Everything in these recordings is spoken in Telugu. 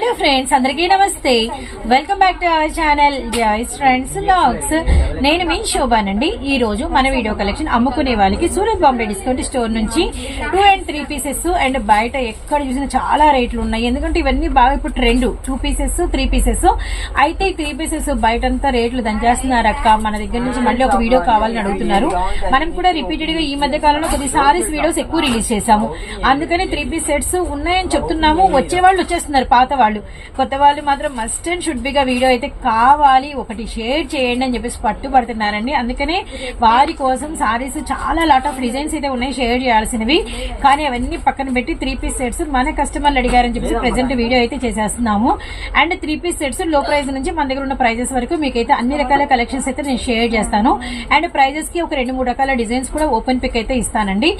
హలో ఫ్రెండ్స్ అందరికీ నమస్తే. Welcome back to our channel Joyce friends logs నేను మీ శోభానండి ఈ రోజు మన వీడియో కలెక్షన్ అమ్ముకునే వాళ్ళకి సూరత్ బాంబే డిస్కౌంట్ స్టోర్ నుంచి two and three pieces and బయట ఎక్కడ చూసినా చాలా రేట్లు ఉన్నాయి. ఎందుకంటే ఇవన్నీ బాగా ఇప్పుడు trend two pieces three pieces అయితే త్రీ పీసెస్ బయట అంతా రేట్లు దంచేస్తున్నారు అక్క మన దగ్గర నుంచి మళ్ళీ ఒక వీడియో కావాలని అడుగుతున్నారు. మనం కూడా రిపీటెడ్గా ఈ మధ్య కాలంలో కొద్ది సారీస్ వీడియోస్ ఎక్కువ రిలీజ్ చేశాము. అందుకని త్రీ పీస్ సెట్స్ ఉన్నాయని చెప్తున్నాము. వచ్చే వాళ్ళు వచ్చేస్తున్నారు పాత వాళ్ళు. కొత్త వాళ్ళు మాత్రం మస్ట్ అండ్ షుడ్ బిగా వీడియో అయితే కావాలి. ఒకటి షేర్ చేయండి అని చెప్పేసి పట్టుబడుతున్నారండి. అందుకనే వారి కోసం సారీస్ చాలా లాట్ ఆఫ్ డిజైన్స్ అయితే ఉన్నాయి షేర్ చేయాల్సినవి. కానీ అవన్నీ పక్కన పెట్టి త్రీ పీస్ సెట్స్ మన కస్టమర్లు అడిగారని చెప్పేసి ప్రెసెంట్ వీడియో అయితే చేసేస్తున్నాము. అండ్ త్రీ పీస్ సెట్స్లో ప్రైస్ నుంచి మన దగ్గర ఉన్న ప్రైజెస్ వరకు మీకైతే అన్ని రకాల కలెక్షన్స్ అయితే నేను షేర్ చేస్తాను. అండ్ ప్రైజెస్కి ఒక రెండు మూడు రకాల డిజైన్స్ కూడా ఓపెన్ పిక్ అయితే ఇస్తానండి.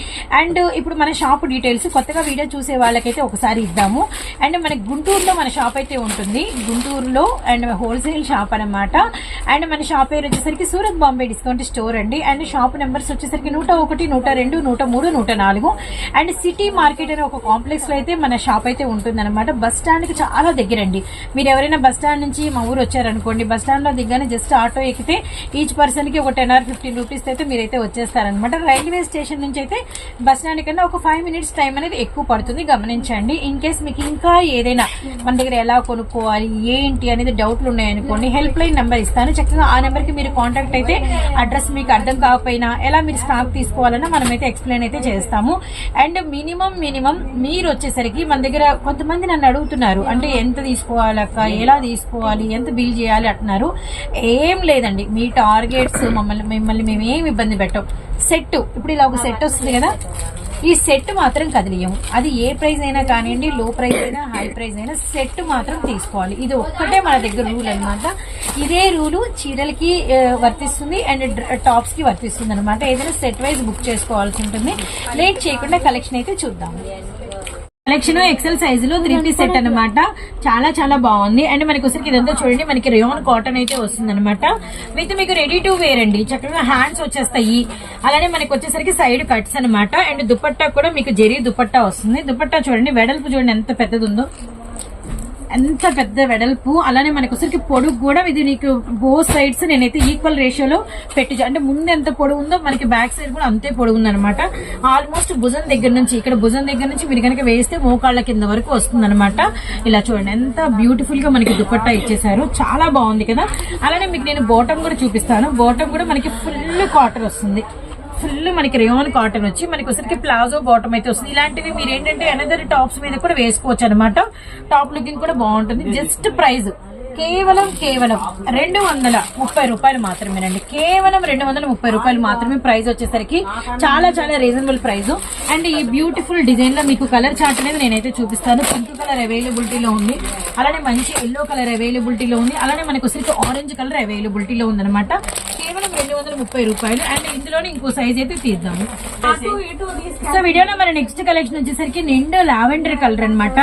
అండ్ ఇప్పుడు మన షాప్ డీటెయిల్స్ కొత్తగా వీడియో చూసే వాళ్ళకైతే ఒకసారి ఇద్దాము. అండ్ మన గుంటూరులో మన షాప్ అయితే ఉంటుంది. గుంటూరులో అండ్ హోల్సేల్ షాప్ అన్నమాట. అండ్ మన షాప్ పేరు వచ్చేసరికి సూరత్ బాంబే డిస్కౌంట్ స్టోర్ అండి. అండ్ షాప్ నెంబర్స్ వచ్చేసరికి నూట ఒకటి నూట రెండు నూట మూడు నూట నాలుగు. అండ్ సిటీ మార్కెట్ అనే ఒక కాంప్లెక్స్లో అయితే మన షాప్ అయితే ఉంటుంది అనమాట బస్ స్టాండ్కి చాలా దగ్గరండి. మీరు ఎవరైనా బస్ స్టాండ్ నుంచి మా ఊరు వచ్చారనుకోండి బస్ స్టాండ్లో దిగ్గానే జస్ట్ ఆటో ఎక్కితే ఈచ్ పర్సన్కి ఒక టెన్ ఆర్ ఫిఫ్టీన్ రూపీస్ అయితే మీరైతే వచ్చేస్తారనమాట రైల్వే స్టేషన్ నుంచి అయితే బస్ స్టాండ్ కన్నా ఒక ఫైవ్ మినిట్స్ టైం అనేది ఎక్కువ పడుతుంది. గమనించండి. ఇన్ కేస్ మీకు ఇంకా ఏదైనా మన దగ్గర ఎలా కొనుక్కోవాలి ఏంటి అనేది డౌట్లు ఉన్నాయనుకోండి హెల్ప్ లైన్ నెంబర్ ఇస్తాను. చక్కగా ఆ నెంబర్కి మీరు కాంటాక్ట్ అయితే అడ్రస్ మీకు అర్థం కాకపోయినా ఎలా మీరు స్టాక్ తీసుకోవాలన్నా మనమైతే ఎక్స్ప్లెయిన్ అయితే చేస్తాము. అండ్ మినిమం మినిమం మీరు వచ్చేసరికి మన దగ్గర కొంతమంది నన్ను అడుగుతున్నారు అంటే ఎంత తీసుకోవాలక్క ఎలా తీసుకోవాలి ఎంత బిల్ చేయాలి అంటున్నారు. ఏం లేదండి మీ టార్గెట్స్ మమ్మల్ని మిమ్మల్ని మేము ఏం ఇబ్బంది పెట్టం. సెట్ ఇప్పుడు ఇలా ఒక సెట్ వస్తుంది కదా ఈ సెట్ మాత్రం కదిలియము. అది ఏ ప్రైస్ అయినా కానివ్వండి లో ప్రైస్ అయినా హై ప్రైస్ అయినా సెట్ మాత్రం తీసుకోవాలి. ఇది ఒక్కటే మన దగ్గర రూల్ అన్నమాట. ఇదే రూలు చీరలకి వర్తిస్తుంది అండ్ టాప్స్కి వర్తిస్తుంది అనమాట ఏదైనా సెట్ వైజ్ బుక్ చేసుకోవాల్సి ఉంటుంది. లేట్ చేయకుండా కలెక్షన్ అయితే చూద్దాము. కలెక్షన్ ఎక్సెల్ సైజ్లో త్రీ పీస్ సెట్ అన్నమాట. చాలా చాలా బాగుంది. అండ్ మనకి వచ్చరికి ఇదంతా చూడండి. మనకి రియోన్ కాటన్ అయితే వస్తుంది అనమాట విత్ మీకు రెడీ టు వేర్ అండి. చక్కగా హ్యాండ్స్ వచ్చేస్తాయి. అలానే మనకి వచ్చేసరికి సైడ్ కట్స్ అన్నమాట. అండ్ దుపట్టా కూడా మీకు జెరీ దుపట్టా వస్తుంది. దుపట్టా చూడండి. వెడల్పు చూడండి ఎంత పెద్దది ఉందో ఎంత పెద్ద వెడల్పు అలానే మనకు వచ్చరికి పొడుగు కూడా ఇది నీకు బో సైడ్స్ నేనైతే ఈక్వల్ రేషియోలో పెట్టి అంటే ముందు ఎంత పొడుగు ఉందో మనకి బ్యాక్ సైడ్ కూడా అంతే పొడుగుందన్నమాట ఆల్మోస్ట్ భుజం దగ్గర నుంచి ఇక్కడ భుజం దగ్గర నుంచి మీరు కనుక వేస్తే మోకాళ్ళ కింద వరకు వస్తుందనమాట ఇలా చూడండి ఎంత బ్యూటిఫుల్గా మనకి దుపట్టా ఇచ్చేసారు చాలా బాగుంది కదా? అలానే మీకు నేను బోటం కూడా చూపిస్తాను. బోటం కూడా మనకి ఫుల్ కాటన్ వస్తుంది. ఫుల్ మనకి రేయాన్ కాటన్ వచ్చి మనకి వచ్చరికి ప్లాజో బాటమ్ అయితే వస్తుంది. ఇలాంటివి మీరు ఏంటంటే అనదర్ టాప్స్ మీద కూడా వేసుకోవచ్చు అనమాట టాప్ లుకింగ్ కూడా బాగుంటుంది. జస్ట్ ప్రైస్ కేవలం కేవలం రెండు వందల ముప్పై రూపాయలు మాత్రమేనండి. కేవలం రెండు వందల ముప్పై రూపాయలు మాత్రమే ప్రైస్ వచ్చేసరికి చాలా చాలా రీజనబుల్ ప్రైస్ అండ్ ఈ బ్యూటిఫుల్ డిజైన్లో మీకు కలర్ చార్ట్ అనేది నేనైతే చూపిస్తాను. పింక్ కలర్ అవైలబిలిటీలో ఉంది. అలానే మంచి ఎల్లో కలర్ అవైలబిలిటీలో ఉంది. అలానే మనకు వచ్చరికి ఆరెంజ్ కలర్ అవైలబిలిటీలో ఉంది అనమాట కేవలం రెండు వందల ముప్పై రూపాయలు. అండ్ ఇందులోనే ఇంకో సైజ్ అయితే తీద్దాము. సో వీడియోలో మన నెక్స్ట్ కలెక్షన్ వచ్చేసరికి నిండు లావెండర్ కలర్ అనమాట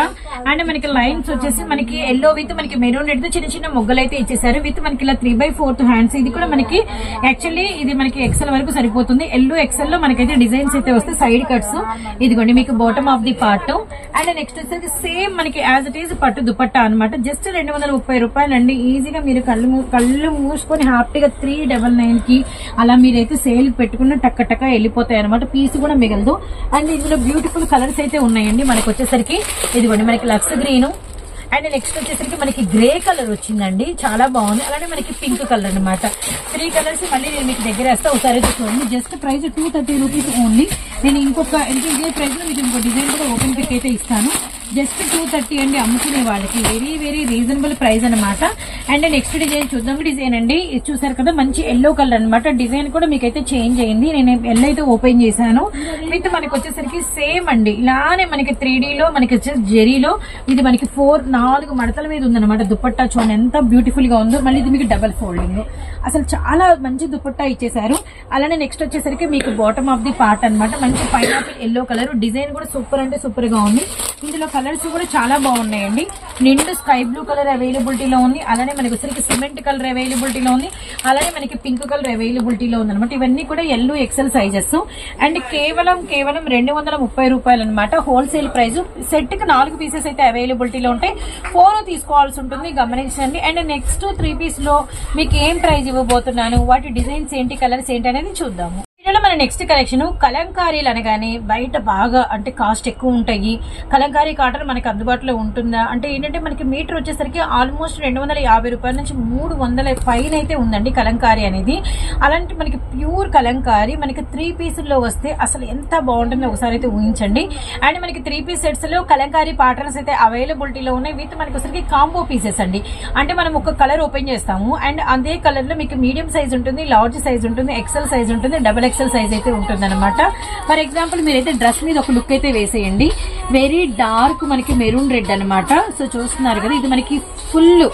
అండ్ మనకి లైన్స్ వచ్చేసి మనకి ఎల్లో విత్ మనకి మెరూన్ రెడ్ చిన్న చిన్న మొగ్గలు అయితే ఇచ్చేసారు విత్ మనకి ఇలా త్రీ బై ఫోర్త్ హ్యాండ్స్ ఇది కూడా మనకి యాక్చువల్లీ ఇది మనకి ఎక్సెల్ వరకు సరిపోతుంది. ఎల్లో ఎక్సెల్లో మనకైతే డిజైన్స్ అయితే వస్తే సైడ్ కట్స్ ఇదిగోండి మీకు bottom of the part and next వచ్చేసరికి సేమ్ మనకి యాజ్ ఇట్ ఈస్ పట్టు దుపట్టా అనమాట జస్ట్ రెండు వందల ముప్పై రూపాయలు అండి ఈజీగా మీరు కళ్ళు మూ- కళ్ళు మూసుకొని హ్యాపీగా త్రీ డబల్ నైన్కి అలా మీరైతే సేల్ పెట్టుకున్న టక్క టక్క వెళ్ళిపోతాయి అనమాట పీస్ కూడా మిగలదు. అండ్ ఇందులో బ్యూటిఫుల్ కలర్స్ అయితే ఉన్నాయండి. మనకు వచ్చేసరికి ఇదిగోండి మనకి లక్స్ గ్రీన్. అండ్ నెక్స్ట్ వచ్చేసరికి మనకి గ్రే కలర్ వచ్చిందండి. చాలా బాగుంది. అలానే మనకి పింక్ కలర్ అన్నమాట. త్రీ కలర్స్ మళ్ళీ నేను మీకు దగ్గర వేస్తా. ఒకసారి చూడండి. Just price two thirty rupees only నేను ఇంకొక అంటే ఇదే ప్రైస్లో మీకు ఇంకో డిజైన్ కూడా ఓపెన్ పిక్ అయితే ఇస్తాను. జస్ట్ టూ థర్టీ అండి అమ్ముకునే వాళ్ళకి. వెరీ వెరీ రీజనబుల్ ప్రైస్ అన్నమాట. అండ్ నెక్స్ట్ డిజైన్ చూద్దాం డిజైన్ అండి ఇది చూసారు కదా మంచి ఎల్లో కలర్ అన్నమాట. డిజైన్ కూడా మీకైతే చేంజ్ అయింది. నేను ఎల్లో అయితే ఓపెన్ చేశాను. విత్ మనకి వచ్చేసరికి సేమ్ అండి. ఇలానే మనకి త్రీ లో మనకి వచ్చేసి జెరీలో ఇది మనకి ఫోర్ నాలుగు మడతల మీద ఉందన్నమాట. దుప్పట్టా చూడండి ఎంత బ్యూటిఫుల్గా ఉందో. మళ్ళీ ఇది మీకు డబల్ ఫోల్డింగ్ అసలు చాలా మంచి దుపట్టా ఇచ్చేసారు అలానే నెక్స్ట్ వచ్చేసరికి మీకు బాటమ్ ఆఫ్ ది పార్ట్ అన్నమాట. మంచి పైనాపిల్ ఎల్లో కలర్ డిజైన్ కూడా సూపర్ అంటే సూపర్గా ఉంది. ఇందులో కలర్స్ కూడా చాలా బాగున్నాయండి. నిండు స్కై బ్లూ కలర్ అవైలబిలిటీలో ఉంది. అలానే మనకి వచ్చరికి సిమెంట్ కలర్ అవైలబిలిటీలో ఉంది. అలానే మనకి పింక్ కలర్ అవైలబిలిటీలో ఉంది అనమాట ఇవన్నీ కూడా ఎల్లో ఎక్సెల్ సైజెస్ అండ్ కేవలం కేవలం రెండు వందల ముప్పై రూపాయలు అనమాట హోల్సేల్ ప్రైస్ సెట్కి నాలుగు పీసెస్ అయితే అవైలబిలిటీలో ఉంటాయి. ఫోర్ తీసుకోవాల్సి ఉంటుంది. గమనించండి. అండ్ నెక్స్ట్ త్రీ పీస్లో మీకు ఏం ప్రైస్ ఇవ్వబోతున్నాను. వాటి డిజైన్స్ ఏంటి కలర్స్ ఏంటి అనేది చూద్దాము. వీడియోలో మన నెక్స్ట్ కలెక్షన్ కలంకారీలు అనగానే బయట బాగా అంటే కాస్ట్ ఎక్కువ ఉంటాయి. కలంకారీ కాటన్ మనకి అందుబాటులో ఉంటుందా? అంటే ఏంటంటే మనకి మీటర్ వచ్చేసరికి ఆల్మోస్ట్ రెండు వందల యాభై రూపాయల నుంచి మూడు వందల పైన అయితే ఉందండి కలంకారీ అనేది. అలాంటి మనకి ప్యూర్ కలంకారీ మనకి త్రీ పీసుల్లో వస్తే అసలు ఎంత బాగుంటుందో ఒకసారి అయితే ఊహించండి. అండ్ మనకి త్రీ పీస్ సెట్స్లో కలంకారీ ప్యాటర్న్స్ అయితే అవైలబిలిటీలో ఉన్నాయి. విత్ మనకి ఒకసారి కాంబో పీసెస్ అండి. అంటే మనం ఒక కలర్ ఓపెన్ చేస్తాము. అండ్ అదే కలర్లో మీకు మీడియం సైజ్ ఉంటుంది లార్జ్ సైజ్ ఉంటుంది ఎక్సెల్ సైజ్ ఉంటుంది డబల్ ఎక్స్ ఎక్సెల్ సైజ్ అయితే ఉంటుందన్నమాట. ఫర్ ఎగ్జాంపుల్ మీరైతే డ్రెస్ మీద ఒక లుక్ అయితే వేసేయండి. వెరీ డార్క్ మనకి మెరూన్ రెడ్ అన్నమాట. సో చూస్తున్నారు కదా ఇది మనకి ఫుల్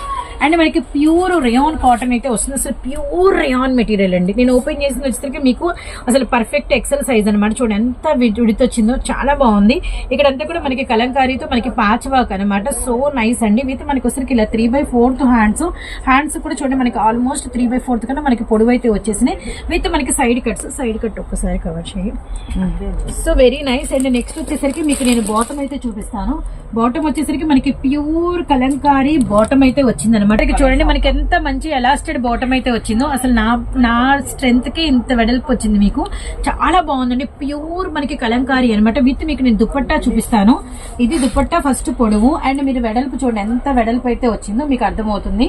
అండ్ మనకి ప్యూర్ రేయాన్ కాటన్ అయితే వస్తుంది. అసలు ప్యూర్ రేయాన్ మెటీరియల్ అండి. నేను ఓపెన్ చేసిన వచ్చేసరికి మీకు అసలు పర్ఫెక్ట్ ఎక్సెల్ సైజ్ అనమాట చూడండి ఎంత విడితొచ్చిందో చాలా బాగుంది. ఇక్కడ అంతా కూడా మనకి కలంకారీతో మనకి ప్యాచ్ వర్క్ అనమాట సో నైస్ అండి. విత్ మనకి వచ్చరికి ఇలా three by fourth hands hands కూడా చూడండి మనకి ఆల్మోస్ట్ త్రీ బై ఫోర్త్ కన్నా మనకి పొడవు అయితే వచ్చేసినాయి. విత్ మనకి సైడ్ కట్స్ సైడ్ కట్ ఒక్కసారి కవర్ చేయండి so very nice and next వచ్చేసరికి మీకు నేను బాటమ్ అయితే చూపిస్తాను. బాటమ్ వచ్చేసరికి మనకి ప్యూర్ కలంకారీ బాటమ్ అయితే వచ్చిందనమాట అనమాట చూడండి మనకి ఎంత మంచి ఎలాస్టెడ్ బాటమ్ అయితే వచ్చిందో అసలు నా నా స్ట్రెంత్కి ఇంత వెడల్పు వచ్చింది మీకు. చాలా బాగుందండి ప్యూర్ మనకి కలంకారీ అనమాట విత్ మీకు నేను దుప్పట్టా చూపిస్తాను. ఇది దుప్పట్టా ఫస్ట్ పొడవు. అండ్ మీరు వెడల్పు చూడండి ఎంత వెడల్పు అయితే వచ్చిందో మీకు అర్థమవుతుంది.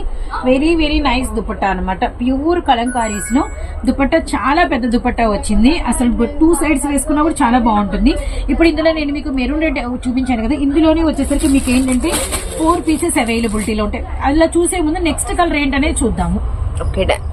వెరీ వెరీ నైస్ దుపట్టా అనమాట ప్యూర్ కలంకారీస్లో దుపట్టా చాలా పెద్ద దుపట్టా వచ్చింది. అసలు టూ సైడ్స్ వేసుకున్నా కూడా చాలా బాగుంటుంది. ఇప్పుడు ఇందులో నేను మీకు మెరూన్ రెడ్ చూపించాను కదా ఇందులోనే వచ్చేసరికి మీకు ఏంటంటే ఫోర్ పీసెస్ అవైలబిలిటీలో ఉంటాయి. అలా చూసే ముందు నెక్స్ట్ కలర్ ఏంటనేది చూద్దాము. Okay done